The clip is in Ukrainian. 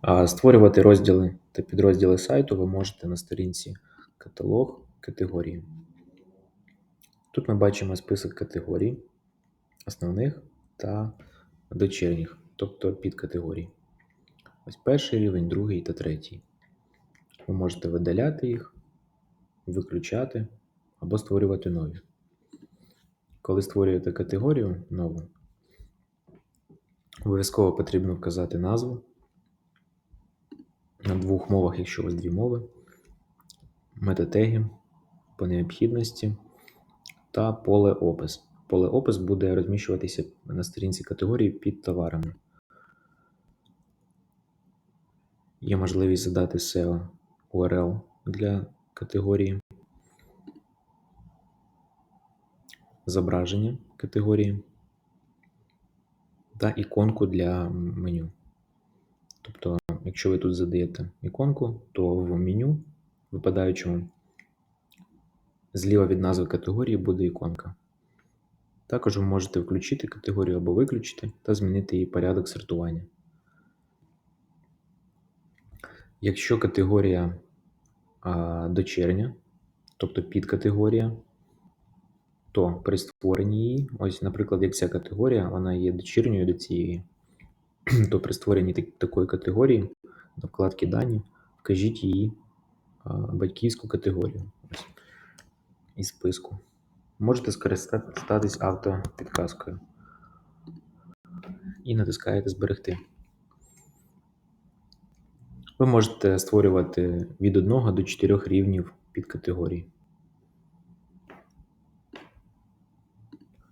А Створювати розділи та підрозділи сайту ви можете на сторінці Каталог категорії. Тут ми бачимо список категорій, основних та дочірніх, тобто підкатегорій. Ось перший рівень, другий та третій. Ви можете видаляти їх, виключати або створювати нові. Коли створюєте категорію нову, обов'язково потрібно вказати назву на двох мовах, якщо у вас дві мови, метатеги по необхідності та поле опис. Поле опис буде розміщуватися на сторінці категорії під товарами. Є можливість задати SEO URL для категорії, зображення категорії та іконку для меню. Тобто, якщо ви тут задаєте іконку, то в меню випадаючому зліва від назви категорії буде іконка. Також ви можете включити категорію або виключити та змінити її порядок сортування. Якщо категорія а, дочерня, тобто підкатегорія, то при створенні її, ось, наприклад, як ця категорія, вона є дочірньою до цієї, то при створенні такої категорії на вкладці Дані вкажіть її батьківську категорію із списку. Можете скористатись автопідказкою і натискаєте Зберегти. Ви можете створювати від 1 до 4 рівнів підкатегорій.